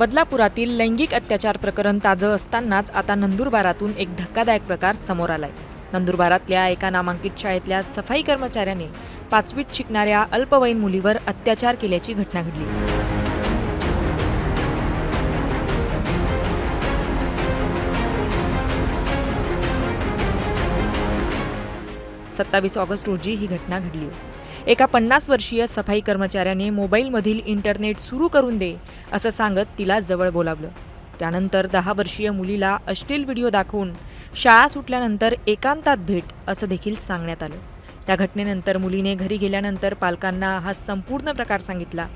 बदलापुरातील लैंगिक अत्याचार प्रकरण ताजं असतानाच आता नंदुरबारातून एक धक्कादायक प्रकार समोर आलाय. नंदुरबारातल्या एका नामांकित शाळेतल्या सफाई कर्मचाऱ्याने पाचवीत शिकणाऱ्या अल्पवयीन मुलीवर अत्याचार केल्याची घटना घडली. सत्तावीस ऑगस्ट रोजी ही घटना घडली. एका पन्नास वर्षीय सफाई कर्मचाऱ्याने मोबाईलमधील इंटरनेट सुरू करून दे असं सांगत तिला जवळ बोलावलं. त्यानंतर दहा वर्षीय मुलीला अश्लील व्हिडिओ दाखवून शाळा सुटल्यानंतर एकांतात भेट असं देखील सांगण्यात आलं. त्या घटनेनंतर मुलीने घरी गेल्यानंतर पालकांना हा संपूर्ण प्रकार सांगितला.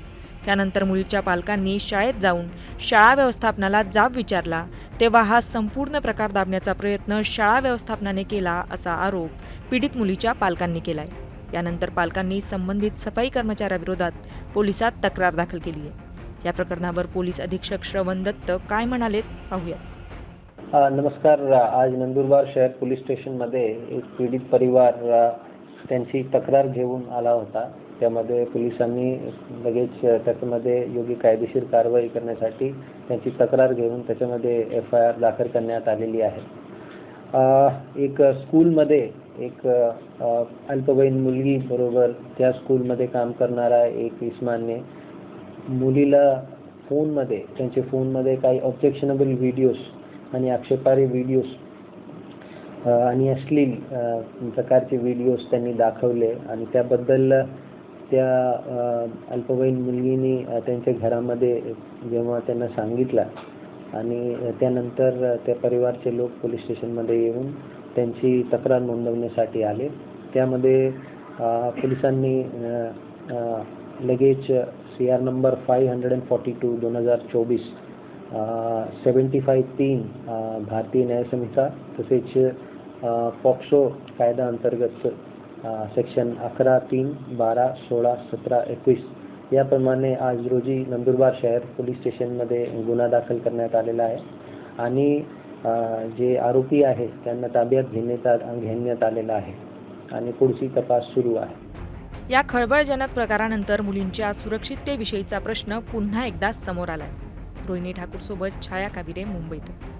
त्यानंतर मुलीच्या पालकांनी शाळेत जाऊन शाळा व्यवस्थापनाला जाब विचारला तेव्हा हा संपूर्ण प्रकार दाबण्याचा प्रयत्न शाळा व्यवस्थापनाने केला असा आरोप पीडित मुलीच्या पालकांनी केलाय. यानंतर पालकांनी संबंधित सफाई कर्मचाऱ्याविरोधात पोलिसात तक्रार दाखल केली आहे. या प्रकरणावर पोलीस अधीक्षक श्रवण दत्त काय म्हणालेत पाहूया नमस्कार. आज नंदुरबार शहर पोलीस स्टेशनमध्ये एक पीडित परिवार त्यांची तक्रार घेऊन आला होता. त्यामध्ये पोलिसांनी लगेच त्याच्यामध्ये योग्य कायदेशीर कारवाई करण्यासाठी त्यांची तक्रार घेऊन त्याच्यामध्ये एफ आय आर दाखल करण्यात आलेली आहे. एक स्कूलमध्ये एक अल्पवयीन मुलगी बरोबर त्या स्कूलमध्ये काम करणारा एक इस्मानने मुलीला फोनमध्ये त्यांच्या फोनमध्ये काही ऑब्जेक्शनेबल व्हिडिओज आणि आक्षेपारी व्हिडिओज आणि अश्लील प्रकारचे व्हिडिओज त्यांनी दाखवले आणि त्याबद्दल त्या अल्पवयीन मुलगीने त्यांच्या घरामध्ये जेव्हा त्यांना सांगितलं आणि त्यानंतर त्या परिवारचे लोक पोलीस स्टेशनमध्ये येऊन त्यांची तक्रार नोंदवण्यासाठी आले. त्यामध्ये पोलिसांनी लगेच C R number five hundred and forty two दोन हजार चोवीस सेवन्टी फाय तीन भारतीय न्यायसंहिता तसेच पॉक्सो कायदा अंतर्गत सेक्शन अकरा तीन बारा सोळा सतरा एकवीस याप्रमाणे आज रोजी नंदुरबार शहर पोलीस स्टेशनमध्ये गुन्हा दाखल करण्यात आलेला आहे. आणि जे आरोपी आहेत त्यांना ताब्यात घेण्यात आ- घेण्यात आलेला आहे आणि पुढची तपास सुरू आहे. या खळबळजनक प्रकारानंतर मुलींच्या सुरक्षिततेविषयीचा प्रश्न पुन्हा एकदा समोर आलाय. रोहिणी ठाकूर सोबत छाया काविरे मुंबईत.